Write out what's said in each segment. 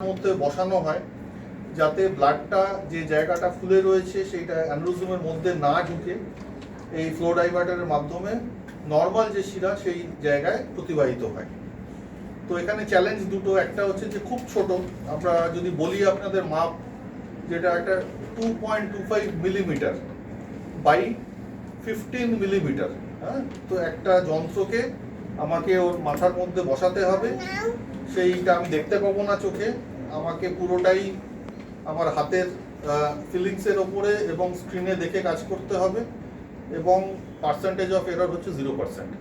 মধ্যে বসানো হয় যাতে ব্লাডটা যে জায়গাটা ফুলে রয়েছে সেইটা অ্যানরোজমের মধ্যে না ঢুকে এই ফ্লো ডাইভার্টারের মাধ্যমে নর্মাল যে শিরা সেই জায়গায় প্রতিবাহিত হয়। তো এখানে চ্যালেঞ্জ দুটো, একটা হচ্ছে যে খুব ছোট, আমরা যদি বলি আপনাদের মাপ, যেটা একটা two point two five millimetre by fifteen millimetre হ্যাঁ? তো একটা যন্ত্রকে আমাকে ওর মাথার মধ্যে বসাতে হবে। সেইটা আমি দেখতে পাবো না চোখে। আমাকে পুরোটাই আমার হাতের ফিলিংসের ওপরে এবং স্ক্রিনে দেখে কাজ করতে হবে এবং পার্সেন্টেজ অফ এরর হচ্ছে জিরো পার্সেন্ট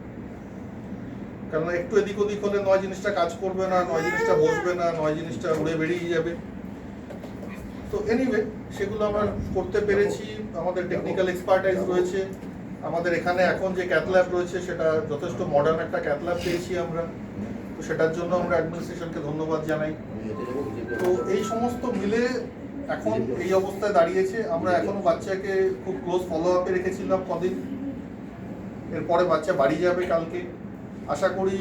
কারণ একটু এদিক ওদিক হলে নয় জিনিসটা কাজ করবে না, নয় জিনিসটা বসবে না, নয় জিনিসটা উড়ে বেরিয়ে যাবে। তো এনিওয়ে সেগুলো আমরা করতে পেরেছি। আমাদের টেকনিক্যাল এক্সপার্টাইজ রয়েছে। আমাদের এখানে এখন যে ক্যাথল্যাব রয়েছে, সেটা যথেষ্ট মডার্ন একটা ক্যাথল্যাব পেয়েছি আমরা। তো সেটার জন্য আমরা অ্যাডমিনিস্ট্রেশনকে ধন্যবাদ জানাই। তো এই সমস্ত মিলে এখন এই অবস্থায় দাঁড়িয়েছে। আমরা এখনও বাচ্চাকে খুব ক্লোজ ফলো আপে রেখেছিলাম কদিন। এরপরে বাচ্চা বাড়ি যাবে কালকে। আশা করি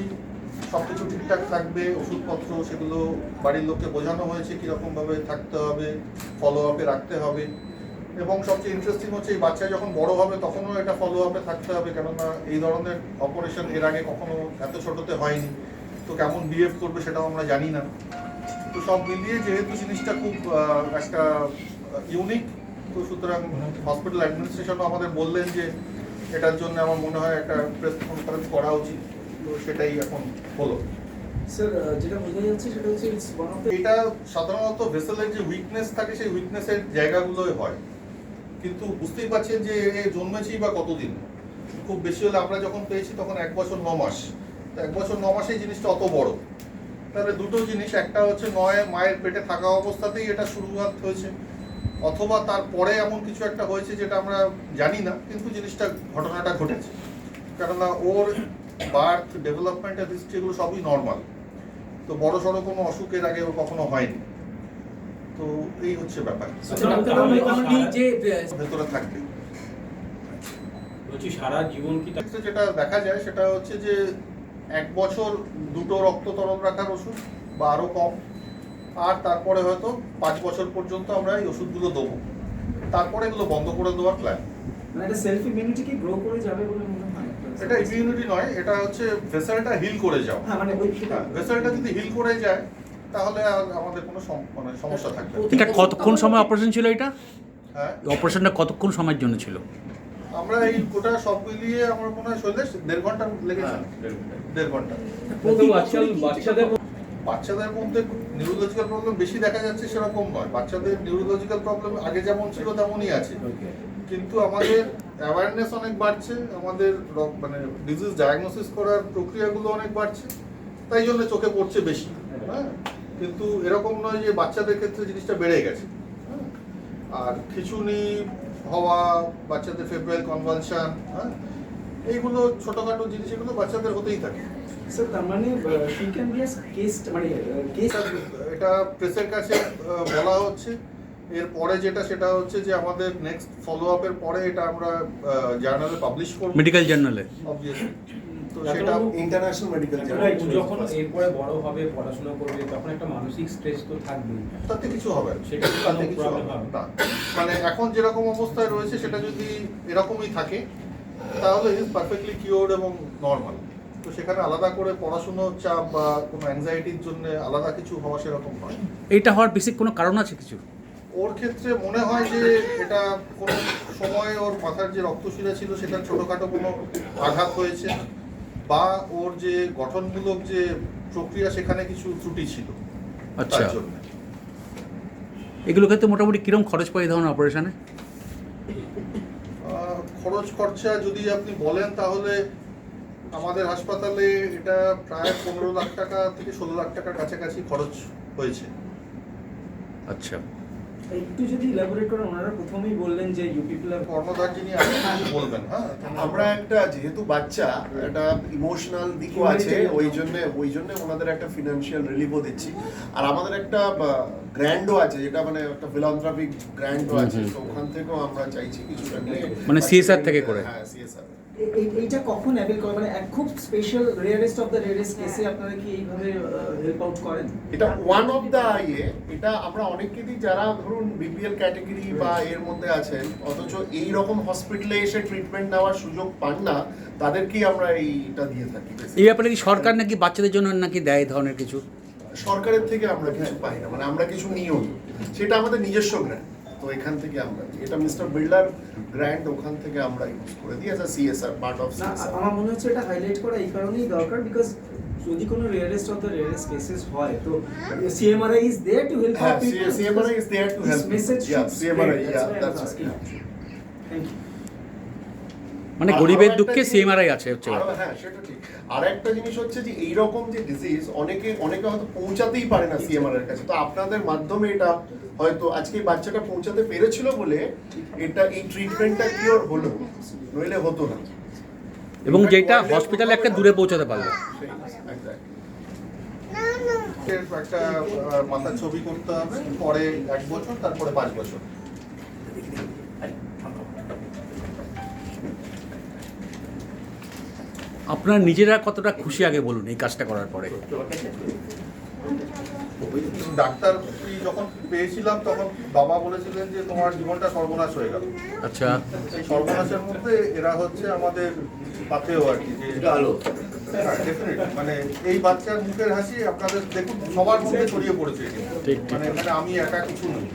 সব কিছু ঠিকঠাক থাকবে, ওষুধপত্র সেগুলো বাড়ির লোককে বোঝানো হয়েছে, কীরকমভাবে থাকতে হবে ফলো আপে রাখতে হবে। এবং সবচেয়ে ইন্টারেস্টিং হচ্ছে এই বাচ্চা যখন বড় হবে তখনও এটা ফলো আপে থাকতে হবে কেননা এই ধরনের অপারেশন এর আগে কখনো এত ছোটতে হয়নি। তো কেমন বিহেভ করবে সেটাও আমরা জানি না। তো সব মিলিয়ে যেহেতু জিনিসটা খুব একটা ইউনিক তো সুতরাং হসপিটাল অ্যাডমিনিস্ট্রেশনও আমাদের বললেন যে এটার জন্য আমার মনে হয় একটা প্রেস কনফারেন্স করা উচিত। তো সেটাই এখন হলো। স্যার যেটা বোঝা যাচ্ছে সেটা হচ্ছে এটা সাধারণত ভেসেলের যে উইকনেস থাকে সেই উইকনেসের জায়গাগুলোই হয়। কিন্তু বুঝতেই পারছেন যে এ জন্মেছেই বা কতদিন। খুব বেশি হলে আমরা যখন পেয়েছি তখন এক বছর ন মাস। তো এক বছর ন মাসেই জিনিসটা অত বড়। তাহলে দুটো জিনিস, একটা হচ্ছে নয় মায়ের পেটে থাকা অবস্থাতেই এটা শুরুয়াত হয়েছে। অথবা তারপরে এমন কিছু একটা হয়েছে যেটা আমরা জানি না, কিন্তু জিনিসটা ঘটনাটা ঘটেছে। কেননা ওর বার্থ ডেভেলপমেন্টের হিস্ট্রি এগুলো সবই নর্মাল তো বড় সড়ো কোনো অসুখের আগে ওর কখনো হয়নি। তো এই হচ্ছে ব্যাপার। আচ্ছা যে ভেতরে থাকবে। বলছি সারা জীবন কি যেটা দেখা যায় সেটা হচ্ছে যে এক বছর দুটো রক্ত তরল রাখার ওষুধ বা আরও কম আর তারপরে হয়তো পাঁচ বছর পর্যন্ত আমরা এই ওষুধগুলো দেবো। তারপরে এগুলো বন্ধ করে দেওয়ার প্ল্যান মানে এটা সেলফ ইমিউনিটি কি গ্রো করে যাবে বলে মনে হয়? এটা ইমিউনিটি নয় এটা হচ্ছে ভেসেলটা হিল করে যাও হ্যাঁ মানে ভেসেলটা যদি হিল করে যায় তাহলে আমাদের কোনো মানে সমস্যা থাকবে এটা কতক্ষণ সময় অপারেশন ছিল এটা? হ্যাঁ? অপারেশনটা কতক্ষণ সময়ের জন্য ছিল? আমরা এই গোটা সব মিলিয়ে আমার মনে হয় শৈলেশ দেড় ঘণ্টা লেগেছে। দেড় ঘণ্টা। বাচ্চাদের বাচ্চাদের মধ্যে নিউরোলজিক্যাল প্রবলেম বেশি দেখা যাচ্ছে সেরকম নয়। বাচ্চাদের নিউরোলজিক্যাল প্রবলেম আগে যেমন ছিল তেমনই আছে। কিন্তু আমাদের অ্যাওয়ারনেস অনেক বাড়ছে আমাদের র- মানে ডিজিজ ডায়াগনোসিস করার প্রক্রিয়াগুলো অনেক বাড়ছে তাই জন্য চোখে পড়ছে বেশি। হ্যাঁ? কিন্তু এরকম নয় যে বাচ্চাদের ক্ষেত্রে জিনিসটা বেড়ে গেছে। হ্যাঁ? আর খিচুনি হওয়া বাচ্চাদের ফেব্রুয়ারি কনভালশন হ্যাঁ এইগুলো ছোটোখাটো জিনিস এগুলো বাচ্চাদের হতেই থাকে। স্যার তার মানে শি ক্যান বি কেস মানে কেস এটা- প্রেসের কাছে বলা হচ্ছে। এরপরে যেটা সেটা হচ্ছে যে আমাদের নেক্সট ফলো আপের পরে এটা আমরা জার্নালে পাবলিশ করব। মেডিকেল জার্নালে অবভিয়াসলি তো সেটা ইন্টারন্যাশনাল মেডিকেল যখন এরপরে বড় হবে পড়াশোনা করবে তখন একটা মানসিক স্ট্রেস তো থাকবেই। তাতে কিছু হবে না। সেটা তাতে কিছু হবে? না। মানে এখন যেরকম অবস্থায় রয়েছে সেটা যদি এরকমই থাকে তাহলে ইজ পারফেক্টলি কিওর্ড এবং নর্মাল তো সেখানে আলাদা করে পড়াশুনোর চাপ বা কোনো অ্যাংজাইটির জন্য আলাদা কিছু হওয়া সেরকম নয়। এইটা হওয়ার বেসিক কোনো কারণ আছে কিছু? ওর ক্ষেত্রে মনে হয় যে এটা কোনো সময় ওর মাথার যে রক্তশিরা ছিল সেটা ছোটোখাটো কোনো আঘাত হয়েছে। বা ওর যে গঠনমূলক যে প্রক্রিয়া সেখানে কিছু ত্রুটি ছিল আচ্ছা। এগুলো ক্ষেত্রে মোটামুটি কিরম খরচ পাই এই ধরনের অপারেশনে খরচ খরচা যদি আপনি বলেন তাহলে আমাদের হাসপাতালে এটা প্রায় পনেরো লাখ টাকা থেকে ষোলো লাখ টাকার কাছাকাছি খরচ হয়েছে। আচ্ছা। একটু যদি ইলাবোরেট করেন ওনারা প্রথমেই বললেন যে ইউ পিপল আর কর্ণধার যিনি বলবেন হ্যাঁ? আমরা একটা যেহেতু বাচ্চা একটা ইমোশনাল দিকও আছে ওই জন্য ওই জন্য ওনাদের একটা ফিনান্সিয়াল রিলিফও দিচ্ছি। আর আমাদের একটা গ্র্যান্ডও আছে যেটা মানে একটা ফিলান্থ্রপিক গ্র্যান্ডও আছে। তো ওখান থেকেও আমরা চাইছি কিছুটা মানে CSR থেকে করে? হ্যাঁ সিএসআর এইটা কখন অ্যাভেল করে মানে এক খুব special rarest of the rarest কেসে আপনারা কি এইভাবে হেল্প আউট করেন? এটা ওয়ান অফ দা ইয়ে এটা আমরা অনেকেরই যারা ধরুন বিপিএল ক্যাটাগরি বা এর মধ্যে আছেন অথচ এই রকম হসপিটালে এসে ট্রিটমেন্ট নেওয়ার সুযোগ পান না তাদেরকেই আমরা এইটা দিয়ে থাকি এই ব্যাপারে কি সরকার নাকি বাচ্চাদের জন্য নাকি দেয় ধরনের কিছু? সরকারের থেকে আমরা কিছু পাই না মানে আমরা কিছু নিয়ম। সেটা আমাদের নিজস্ব গ্র্যান্ড তো এখান থেকে আমরা এটা মিস্টার বিল্ডার গ্র্যান্ড ওখান থেকে আমরা ইউজ করে দিই as a CSR part of CSR আমার মনে হচ্ছে এটা হাইলাইট করা এই কারণেই দরকার বিকজ যদি কোনো rarest of the rarest cases হয় তো CMRI is there to help people CMRI is there to help message CMRI yeah that's. Thank you মানে গরিবের দুঃখে সিএমআরআই আছে হচ্ছে হ্যাঁ সেটা ঠিক। আর একটা জিনিস হচ্ছে যে এইরকম যে ডিজিজ অনেকে অনেকে হয়তো পৌঁছাতেই পারে না সিএমআর এর কাছে। তো আপনাদের মাধ্যমে এটা হয়তো আজকে বাচ্চাটা পৌঁছাতে পেরেছিল বলে এটা এই ট্রিটমেন্টটা কিওর হলো। নইলে হতো না। এবং যেটা হসপিটালে একটা দূরে পৌঁছাতে পারবে সেই, একটা মাথার ছবি করতে হবে। পরে এক বছর তারপরে পাঁচ বছর। আপনারা নিজেরা কতটা খুশি আগে বলুন এই কাজটা করার পরে? ডাক্তার যখন পেয়েছিলাম তখন বাবা বলেছিলেন যে তোমার জীবনটা সর্বনাশ হয়ে গেল। আচ্ছা। এই সর্বনাশের মধ্যে এরা হচ্ছে আমাদের পাথেও আর কি যে হ্যাঁ, definitely। মানে এই বাচ্চার মুখের হাসি আপনাদের দেখুন সবার মধ্যে ছড়িয়ে পড়েছে। ঠিক, ঠিক। মানে এখানে আমি একা কিছু নই।